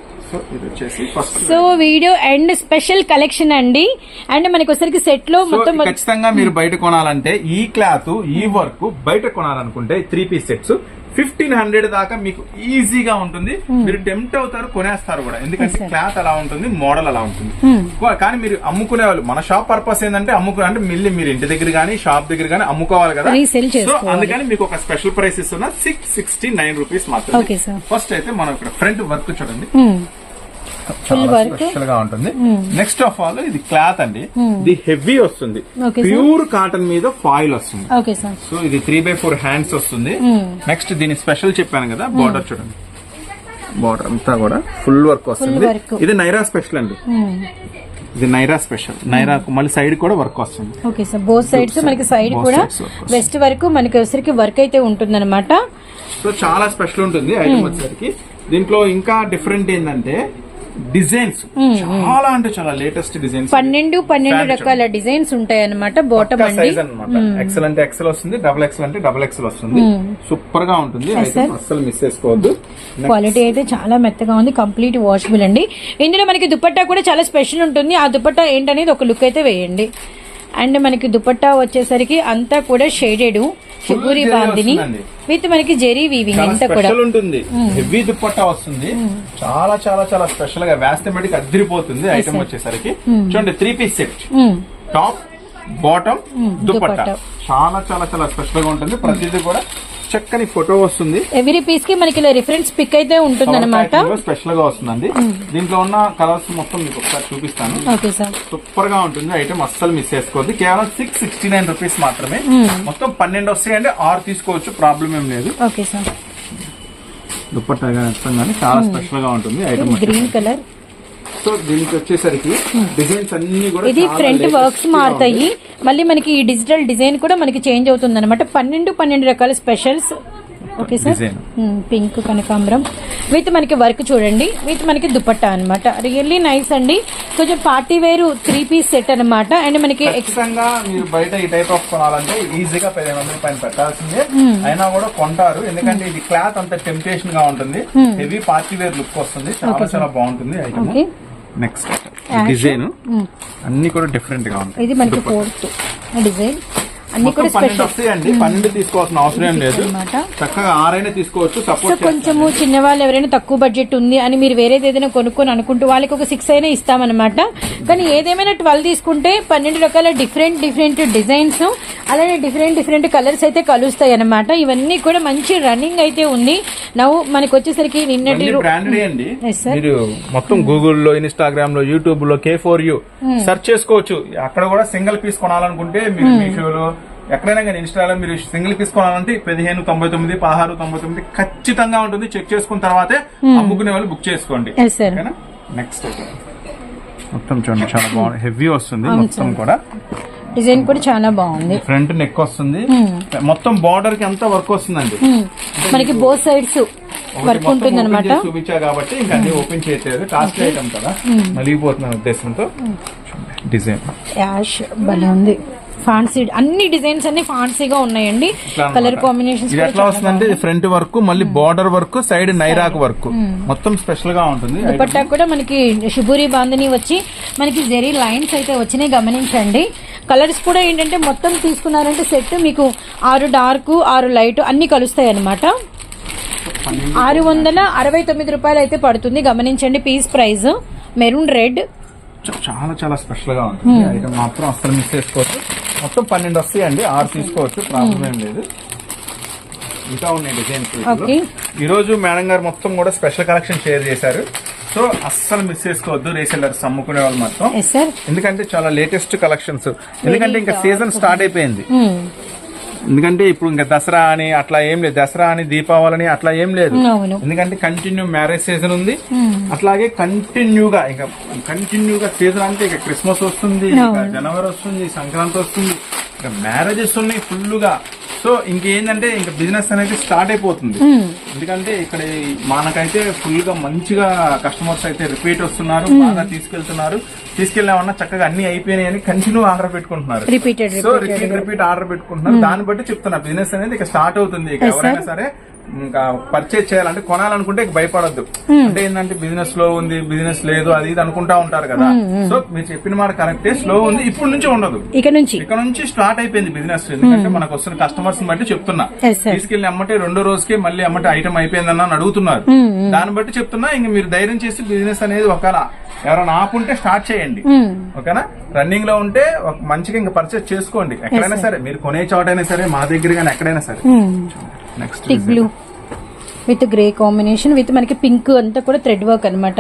so video and special collection అండి. అండ్ మనకి వచ్చరికి సెట్లో మొత్తం ఖచ్చితంగా మీరు బయట కొనాలంటే ఈ క్లాత్ ఈ వర్క్ బయట కొనాలనుకుంటే three piece sets fifteen hundred దాకా మీకు ఈజీగా ఉంటుంది. మీరు టెంప్ట్ అవుతారు కొనేస్తారు కూడా. ఎందుకంటే క్లాత్ అలా ఉంటుంది మోడల్ అలా ఉంటుంది. కో- కానీ మీరు అమ్ముకునే వాళ్ళు మన షాప్ పర్పస్ ఏంటంటే అమ్ముకునే అంటే మిల్లి మీరు ఇంటి దగ్గర కానీ షాప్ దగ్గర కానీ అమ్ముకోవాలి కదా. సో. అందుకని మీకు ఒక స్పెషల్ ప్రైస్ ఇస్తున్నా six sixty nine rupees sir. First అయితే మనం ఇక్కడ ఫ్రంట్ వర్క్ చూడండి. వర్క్ స్పెషల్గా ఉంటుంది. నెక్స్ట్ ఆఫ్ ఆల్ ఇది క్లాత్ అండి. ఇది హెవీ వస్తుంది. ప్యూర్ కాటన్ మీద ఫాయిల్ వస్తుంది. సో ఇది త్రీ బై ఫోర్ హ్యాండ్స్ వస్తుంది. నెక్స్ట్ దీని స్పెషల్ చెప్పాను కదా బార్డర్ చూడండి. బార్డర్ అంతా కూడా ఫుల్ వర్క్ వస్తుంది. ఇది నైరా స్పెషల్ అండి. ఇది నైరా స్పెషల్ నైరా మళ్ళీ సైడ్ కూడా వర్క్ వస్తుంది. ఓకే సార్ బోత్ సైడ్స్ మనకి సైడ్ కూడా. వెస్ట్ వరకు మనకి వచ్చరికి వర్క్ అయితే ఉంటుందన్నమాట. సో చాలా స్పెషల్ ఉంటుంది ఐటమ్ వచ్చేసరికి. దీంట్లో ఇంకా డిఫరెంట్ ఏంటంటే డిజైన్స్. చాలా అంటే చాలా లేటెస్ట్ డిజైన్స్. పన్నెండు పన్నెండు రకాల డిజైన్స్ ఉంటాయి అనమాట బాటమ్ సైజ్ అనమాట ఎక్సెల్ అంటే ఎక్సెల్ వస్తుంది డబుల్ ఎక్సెల్ అంటే డబుల్ ఎక్సెల్ వస్తుంది. సూపర్గా ఉంటుంది అస్సలు మిస్ చేసుకోవద్దు. క్వాలిటీ అయితే చాలా మెత్తగా ఉంది కంప్లీట్ వాషబుల్ అండి. ఇందులో మనకి దుపట్టా కూడా చాలా స్పెషల్ ఉంటుంది. ఆ దుపట్టా ఏంటనేది ఒక లుక్ అయితే వేయండి. అండ్ మనకి దుపట్టా వచ్చేసరికి అంతా కూడా షేడెడ్ జరీ బాందిని. విత్ మనకి జెరీ వీవింగ్ అంతా కూడా. స్పెషల్ ఉంటుంది. హెవీ దుప్పట్టా వస్తుంది. చాలా చాలా చాలా స్పెషల్గా వేస్తే మటుకు అదిరిపోతుంది ఐటమ్ వచ్చేసరికి. చూడండి three piece set. Top bottom dupatta. చాలా చాలా చాలా స్పెషల్గా ఉంటుంది. ప్రతిదీ కూడా చక్కని ఫోటో వస్తుంది. ఎవ్రీ పీస్కి మనకి ఇలా రిఫరెన్స్ పిక్ అయితే ఉంటుంది అనమాట స్పెషల్గా వస్తుందండి. దీంట్లో ఉన్న కలర్స్ మొత్తం మీకు ఒకసారి చూపిస్తాను. ఓకే సార్ సూపర్గా ఉంటుంది. ఐటమ్ అస్సలు మిస్ చేసుకోవద్దు. కేవలం సిక్స్ సిక్స్టీ నైన్ రూపీస్ మాత్రమే. మొత్తం పన్నెండు వస్తాయండి ఆరు తీసుకోవచ్చు. ప్రాబ్లం ఏం లేదు. ఓకే సార్ దుప్పట్టా కానీ చాలా స్పెషల్గా ఉంటుంది. ఐటమ్ గ్రీన్ కలర్ సో దీనికి వచ్చేసరికి డిజైన్స్ అన్ని కూడా ఇది ఫ్రంట్ వర్క్స్ మారుతాయి. మళ్ళీ మనకి ఈ డిజిటల్ డిజైన్ కూడా మనకి చేంజ్ అవుతుంది అనమాట పన్నెండు పన్నెండు రకాల స్పెషల్స్. Okay sir. పింక్ కనకాంబరం. విత్ మనకి వర్క్ చూడండి. విత్ మనకి దుపట్టా అన్నమాట. రియల్లీ నైస్ అండి. కొంచెం పార్టీ వేరు త్రీ పీస్ సెట్ అన్నమాట. అండ్ మనకి ఎక్స్ ఖచ్చితంగా మీరు బయట ఈ టైప్ ఆఫ్ కొనాలంటే ఈజీగా పదిహేను వందల పైన పెట్టాల్సిందే. అయినా కూడా కొంటారు. ఎందుకంటే ఇది క్లాత్ అంత టెంప్టేషన్గా ఉంటుంది. హెవీ పార్టీ వేర్ లుక్ వస్తుంది. చాలా చాలా బాగుంటుంది ఐటమ్. ఓకే. నెక్స్ట్ డిజైన్ అన్ని కూడా డిఫరెంట్గా ఉంటాయి. ఇది మనకి ఫోర్త్ డిజైన్ అన్ని మొత్తం కూడా పన్నెండు వస్తాయండి. పన్నెండు తీసుకోవాల్సిన అవసరం లేదు. చక్కగా ఆరైనా తీసుకోవచ్చు సపోర్ట్ కొంచెము చిన్నవాళ్ళు ఎవరైనా తక్కువ బడ్జెట్ ఉంది అని మీరు వేరేది ఏదైనా కొనుక్కొని అనుకుంటూ వాళ్ళకి ఒక సిక్స్ అయినా ఇస్తామన్నమాట. కానీ ఏదేమైనా ట్వెల్వ్ తీసుకుంటే పన్నెండు రకాల డిఫరెంట్ డిఫరెంట్ డిజైన్స్ అలానే డిఫరెంట్ డిఫరెంట్ కలర్స్ అయితే కలుస్తాయి అన్నమాట ఇవన్నీ కూడా మంచి రన్నింగ్ అయితే ఉంది. నవ్వు మనకి వచ్చేసరికి నిన్నటి. మీరు మొత్తం గూగుల్లో ఇన్స్టాగ్రామ్లో యూట్యూబ్లో కే ఫోర్ యూ సెర్చ్ చేసుకోవచ్చు. అక్కడ కూడా సింగిల్ పీస్ కొనాలనుకుంటే మీరు మీషోలో ఎక్కడైనా కానీ ఇన్స్టాలో మీరు సింగిల్ పీస్ కొనాలంటే పదిహేను తొంభై తొమ్మిది పదహారు తొంభై తొమ్మిది ఖచ్చితంగా ఉంటుంది. చెక్ చేసుకున్న తర్వాతే అమ్ముకునే వాళ్ళు బుక్ చేసుకోండి. నెక్స్ట్ మొత్తం చూడండి చాలా బాగుంది. హెవీ వస్తుంది మొత్తం కూడా. డిజైన్ కూడా చాలా బాగుంది. ఫ్రంట్ నెక్ వస్తుంది. మొత్తం బార్డర్కి అంతా వర్క్ వస్తుందండి? Hmm. మనకి బోత్ సైడ్స్ వర్క్ ఉంటుంది అనమాట చూపించా కాబట్టి ఇంకా అన్ని ఓపెన్ చేయట్లేదు. కాస్ట్ ఐటమ్ కదా. నలిగిపోతున్న ఉద్దేశంతో డిజైన్ యాష్ భలే ఉంది. ఫాన్సీ అన్ని డిజైన్స్ అన్ని ఫాన్సీగా ఉన్నాయండి. కలర్ కాంబినేషన్స్ ఇది ఎట్లా వస్తుందంటే ఫ్రంట్ వర్క్ మళ్ళీ బార్డర్ వర్క్ సైడ్ నైరాక్ వర్క్ మొత్తం స్పెషల్గా ఉంటుంది. దుపట్టా కూడా మనకి షిబూరి బాందని వచ్చి మనకి జెరీ లైన్స్ అయితే వచ్చినాయి గమనించండి. కలర్స్ కూడా ఏంటంటే మొత్తం తీసుకున్నారంటే సెట్ మీకు ఆరు డార్క్ ఆరు లైట్ అన్ని కలుస్తాయి అన్నమాట. ఆరు వందల అరవై తొమ్మిది రూపాయలు అయితే పడుతుంది. గమనించండి పీస్ ప్రైస్ మెరూన్ రెడ్ చాలా చాలా స్పెషల్గా ఉంటుంది. ఐటమ్ మాత్రం అస్సలు మిస్ చేసుకోవచ్చు మొత్తం పన్నెండు వస్తాయండి. ఆరు తీసుకోవచ్చు. ప్రాబ్లం ఏం లేదు. ఇంకా ఉన్నాయి డిజైన్స్ ఈ రోజు మేడం గారు మొత్తం కూడా స్పెషల్ కలెక్షన్ షేర్ చేశారు. సో అస్సలు మిస్ చేసుకోవద్దు. రీసెల్లర్స్ అమ్ముకునే వాళ్ళు మొత్తం ఎందుకంటే చాలా లేటెస్ట్ కలెక్షన్స్. ఎందుకంటే ఇంకా సీజన్ స్టార్ట్ అయిపోయింది. ఎందుకంటే ఇప్పుడు ఇంకా దసరా అని అట్లా ఏం లేదు. దసరా అని దీపావళి అని అట్లా ఏం లేదు. ఎందుకంటే కంటిన్యూ మ్యారేజ్ సీజన్ ఉంది. అట్లాగే కంటిన్యూగా ఇంకా కంటిన్యూగా సీజన్ అంటే ఇక క్రిస్మస్ వస్తుంది ఇక జనవరి వస్తుంది సంక్రాంతి వస్తుంది. ఇక మ్యారేజెస్ ఉన్నాయి ఫుల్గా. సో ఇంకేంటంటే ఇంకా బిజినెస్ అనేది స్టార్ట్ అయిపోతుంది. ఎందుకంటే ఇక్కడ మనకైతే ఫుల్గా మంచిగా కస్టమర్స్ అయితే రిపీట్ వస్తున్నారు బాగా తీసుకెళ్తున్నారు. తీసుకెళ్ళామన్నా చక్కగా అన్ని అయిపోయినాయి అని కంటిన్యూ ఆర్డర్ పెట్టుకుంటున్నారు. Repeated so repeat repeat order పెట్టుకుంటున్నారు. దాన్ని బట్టి చెప్తున్నా బిజినెస్ అనేది ఇక స్టార్ట్ అవుతుంది. ఇక ఎవరైనా సరే ఇంకా పర్చేజ్ చేయాలంటే కొనాలనుకుంటే భయపడొద్దు. అంటే ఏంటంటే బిజినెస్ స్లో ఉంది బిజినెస్ లేదు అది ఇది అనుకుంటా ఉంటారు కదా. సో మీరు చెప్పిన మాట కరెక్టే స్లో ఉంది ఇప్పుడు నుంచి ఉండదు. ఇక నుంచి. ఇక్కడ నుంచి స్టార్ట్ అయిపోయింది బిజినెస్ ఎందుకంటే మనకు వస్తున్న కస్టమర్స్ బట్టి చెప్తున్నా. తీసుకెళ్ళి అమ్మటే రెండో రోజుకి మళ్ళీ అమ్మటే ఐటమ్ అయిపోయిందన్న అడుగుతున్నారు. దాన్ని బట్టి చెప్తున్నా ఇంక మీరు ధైర్యం చేసి బిజినెస్ అనేది ఒకవేళ ఎవరైనా ఆపుంటే స్టార్ట్ చేయండి. ఓకేనా? రన్నింగ్లో ఉంటే ఒక మంచిగా ఇంకా పర్చేస్ చేసుకోండి. ఎక్కడైనా సరే మీరు కొనే చోటైనా సరే మా దగ్గర కానీ ఎక్కడైనా సరే. Next blue with grey combination with మనకి పింక్ అంతా కూడా థ్రెడ్ వర్క్ అన్నమాట.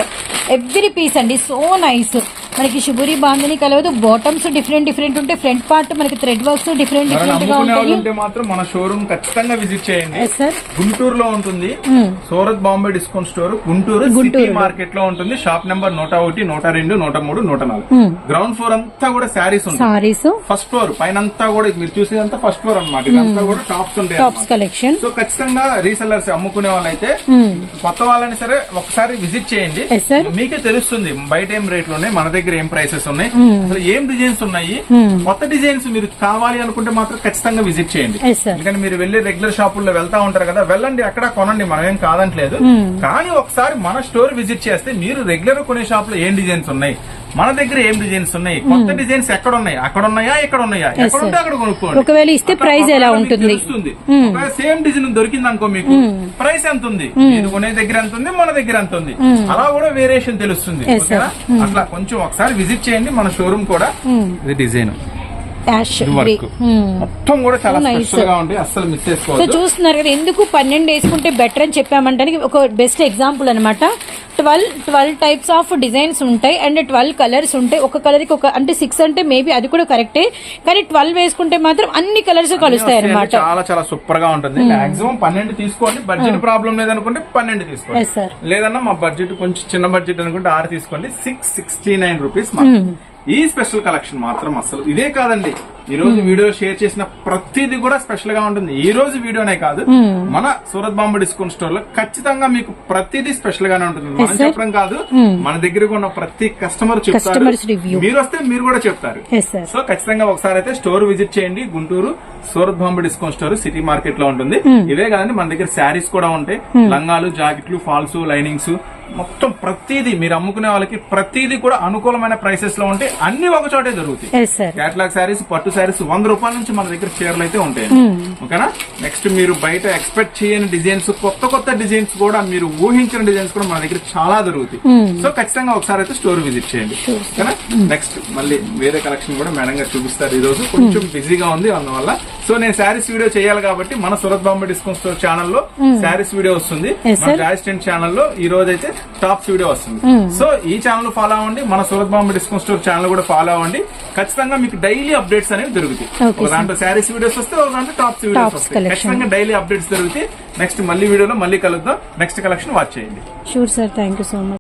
ఎవ్రీ పీస్ అండి సో నైస్ మనకి శుభురి బాందని కలవదు బాటమ్స్ డిఫరెంట్ డిఫరెంట్ ఉంటాయి ఫ్రంట్ పార్ట్ మనకి థ్రెడ్ వర్క్స్ డిఫరెంట్ డిఫరెంట్గా ఉంటాయి. ఉంటే మాత్రం మన షోరూమ్ ఖచ్చితంగా విజిట్ చేయండి. ఎస్ సార్ గుంటూరులో ఉంటుంది. Surat Bombay discount store Guntur city మార్కెట్లో ఉంటుంది. షాప్ నెంబర్ నూట ఒకటి నూట రెండు నూట మూడు నూట నాలుగు. గ్రౌండ్ ఫ్లోర్ అంతా కూడా శారీస్ సారీస్ ఫస్ట్ ఫ్లోర్ పైన అంతా కూడా మీరు చూసేదంతా ఫస్ట్ ఫ్లోర్ అనమాట ఇదంతా కూడా టాప్స్ ఉంటాయి టాప్స్. కలెక్షన్ సో ఖచ్చితంగా రీసెల్లర్స్ అమ్ముకునే వాళ్ళైతే కొత్త వాళ్ళని సరే ఒకసారి విజిట్ చేయండి. మీకే తెలుస్తుంది బయట ఏం రేట్లు ఉన్నాయి మన దగ్గర ఏం ప్రైసెస్ ఉన్నాయి. అసలు ఏం డిజైన్స్ ఉన్నాయి? కొత్త డిజైన్స్ మీరు కావాలి అనుకుంటే మాత్రం ఖచ్చితంగా విజిట్ చేయండి. ఎందుకంటే మీరు వెళ్ళి రెగ్యులర్ షాపుల్లో వెళ్తా ఉంటారు కదా వెళ్ళండి అక్కడ కొనండి మనం ఏం కాదంటలేదు. కానీ ఒకసారి మన స్టోర్ విజిట్ చేస్తే మీరు రెగ్యులర్ కొనే షాప్లో ఏం డిజైన్స్ ఉన్నాయి? మన దగ్గర ఏం డిజైన్స్ ఉన్నాయి? కొత్త డిజైన్స్ ఎక్కడ ఉన్నాయి అక్కడ ఉన్నాయా ఇక్కడ ఉన్నాయా ఎక్కడ ఉంటే అక్కడ కొనుక్కోండి ఒకవేళ ఇస్తే price ఎలా ఉంటుంది? సేమ్ డిజైన్ దొరికింది అనుకో మీకు ప్రైస్ ఎంత ఉంది? కొనే దగ్గర ఎంత ఉంది? మన దగ్గర ఎంత ఉంది? అలా కూడా వేరియేషన్ తెలుస్తుంది. అట్లా కొంచెం ఒకసారి విజిట్ చేయండి. మన షోరూమ్ కూడా ఇది డిజైన్ యాష్ మొత్తం కూడా చాలా Nice. స్పెషల్గా ఉంటాయి. అస్సలు మిస్ సో చేసుకోవద్దు చూస్తున్నారు కదా ఎందుకు పన్నెండు వేసుకుంటే బెటర్ అని చెప్పామంటానికి ఒక బెస్ట్ ఎగ్జాంపుల్ అనమాట twelve twelve types of designs ఉంటాయి అండ్ ట్వెల్వ్ కలర్స్ ఉంటాయి. ఒక కలర్కి ఒక అంటే సిక్స్ అంటే మేబీ అది కూడా కరెక్టే కానీ ట్వెల్వ్ వేసుకుంటే మాత్రం అన్ని కలర్స్ కలుస్తాయి అనమాట చాలా చాలా సూపర్గా ఉంటుంది మాక్సిమం పన్నెండు తీసుకోండి. బడ్జెట్ ప్రాబ్లం లేదనుకుంటే పన్నెండు తీసుకోండి. లేదన్నా మా బడ్జెట్ కొంచెం చిన్న బడ్జెట్ అనుకుంటే ఆరు తీసుకోండి. సిక్స్ సిక్స్టీ నైన్ రూపీస్ ఈ స్పెషల్ కలెక్షన్ మాత్రం అసలు ఇదే కాదండి. ఈ రోజు వీడియో షేర్ చేసిన ప్రతిదీ కూడా స్పెషల్గా ఉంటుంది. ఈ రోజు వీడియోనే కాదు. మన సూరత్ బాంబు డిస్కౌంట్ స్టోర్లో ఖచ్చితంగా మీకు ప్రతిదీ స్పెషల్ గానే ఉంటుంది. మనం చెప్పడం కాదు. మన దగ్గర ఉన్న ప్రతి కస్టమర్ చెప్తారు. మీరు వస్తే మీరు కూడా చెప్తారు. సో ఖచ్చితంగా ఒకసారి అయితే స్టోర్ విజిట్ చేయండి. Guntur Surat Bombay discount store city మార్కెట్లో ఉంటుంది. ఇవే కాదండి మన దగ్గర శారీస్ కూడా ఉంటాయి. లంగాలు జాకెట్లు ఫాల్స్ లైనింగ్స్ మొత్తం ప్రతిదీ మీరు అమ్ముకునే వాళ్ళకి ప్రతిదీ కూడా అనుకూలమైన ప్రైసెస్లో ఉంటాయి అన్ని ఒక చోటే సార్ క్యాట్లాగ్ శారీస్ పట్టు శారీస్ వంద రూపాయల నుంచి మన దగ్గర చీరలు అయితే ఉంటాయి. ఓకేనా? నెక్స్ట్ మీరు బయట ఎక్స్పెక్ట్ చేయని డిజైన్స్ కొత్త కొత్త డిజైన్స్ కూడా మీరు ఊహించిన డిజైన్స్ కూడా మన దగ్గర చాలా దొరుకుతాయి సో ఖచ్చితంగా ఒకసారి అయితే స్టోర్ విజిట్ చేయండి. ఓకేనా? నెక్స్ట్ మళ్ళీ వేరే కలెక్షన్ కూడా మేడం గారు చూపిస్తారు ఈ రోజు కొంచెం బిజీగా ఉంది అందువల్ల. సో నేను శారీస్ వీడియో చేయాలి కాబట్టి మన సురత్ బాంబే డిస్కౌంట్ స్టోర్ ఛానల్లో శారీస్ వీడియో వస్తుంది. మన. జాయిస్టెంట్ ఛానల్లో ఈ రోజు అయితే టాప్స్ వీడియో వస్తుంది. సో ఈ ఛానల్ ఫాలో అవ్వండి. మన Surat Bombay discount store channel కూడా ఫాలో అవ్వండి. ఖచ్చితంగా మీకు డైలీ అప్డేట్స్ అనేవి దొరుకుతాయి. ఒక దాంట్లో శారీస్ వీడియోస్ వస్తే ఒక దాంట్లో టాప్స్ వీడియోస్ వస్తాయి. ఖచ్చితంగా డైలీ అప్డేట్స్ దొరుకుతాయి. నెక్స్ట్ మళ్ళీ వీడియోలో మళ్ళీ కలుద్దాం. నెక్స్ట్ కలెక్షన్ వాచ్ చేయండి. Sure sir thank you so much